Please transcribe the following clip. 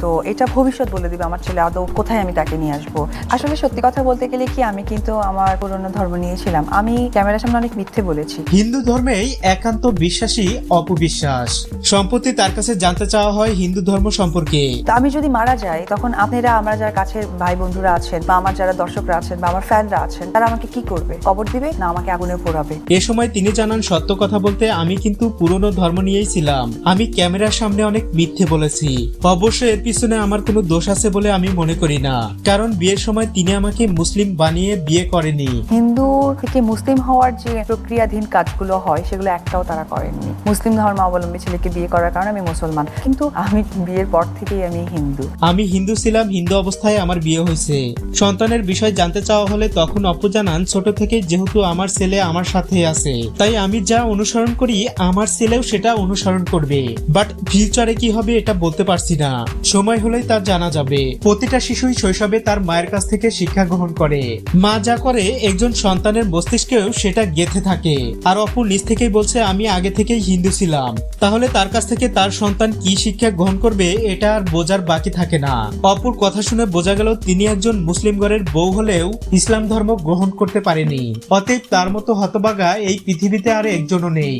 তো এটা ভবিষ্যৎ বলে দিবে আমার ছেলে আদৌ কোথায় আমি তাকে নিয়ে আসব? আসলে সত্যি কথা বলতে গেলে কি আমি কিন্তু আমার পুরনো ধর্ম নিয়েছিলাম আমি ক্যামেরার সামনে অনেক মিথ্যে বলেছি। হিন্দু ধর্মেই একান্ত বিশ্বাসী অপবিশ্বাস। সম্প্রতি তার কাছে জানতে চাওয়া হয় হিন্দু ধর্ম সম্পর্কে। তো আমি যদি মারা যাই তখন আপনারা আমার যারা কাছের ভাই বন্ধুরা আছেন বা আমার যারা দর্শকরা আছেন বা আমার ফ্যানরা আছেন তারা আমাকে কি করবে? কবর দিবে না আমাকে আগুনে পোড়াবে? এ সময় তিনি জানান সত্য কথা বলতে আমি কিন্তু পুরনো ধর্ম নিয়েই ছিলাম। আমি ক্যামেরার সামনে অনেক মিথ্যে বলেছি। অবশ্য এর পিছনে আমার কোনো দোষ আছে বলে আমি মনে করি না। কারণ বিয়ের সময় তিনি আমাকে মুসলিম বানিয়ে বিয়ে করেনি। হিন্দু থেকে মুসলিম হওয়ার যে প্রক্রিয়াধীন কাজগুলো হয়, সেগুলো একটাও তারা করেননি। মুসলিম ধর্মাবলম্বী ছেলেকে বিয়ে করার কারণে আমি মুসলমান। কিন্তু আমি বিয়ের পর থেকেই আমি হিন্দু। আমি হিন্দু ছিলাম, হিন্দু অবস্থায় আমার বিয়ে হয়েছে। সন্তানের বিষয় জানতে চাওয়া হলে তখন অপু জানান ছোট থেকে যেহেতু আমার ছেলে আমার সাথে আছে। তাই আমি যা অনুসরণ করি, আমার ছেলেও সেটা অনুসরণ করবে। বাট ফিউচারে কি হবে এটা বলতে পারছি না। সময় হলেই তার জানা যাবে। প্রতিটা শিশুই শৈশবে তার মায়ের কাছ থেকে শিক্ষা গ্রহণ করে। মা যা করে, একজন সন্তানের মস্তিষ্কেও সেটা গেথে থাকে। আর অপু নিজ থেকেই বলছে, আমি আগে থেকেই হিন্দু ছিলাম। তাহলে তার কাছ থেকে তার সন্তান কি শিক্ষা গ্রহণ করবে, এটা আর বোঝার বাকি থাকে না। অপুর কথা শুনে বোঝা গেল, তিনি একজন মুসলিম ঘরের বউ হলেও ইসলাম ধর্ম গ্রহণ করতে পারেনি। অতএব তার মতো হতবাগা এই পৃথিবীতে আর একজনও নেই।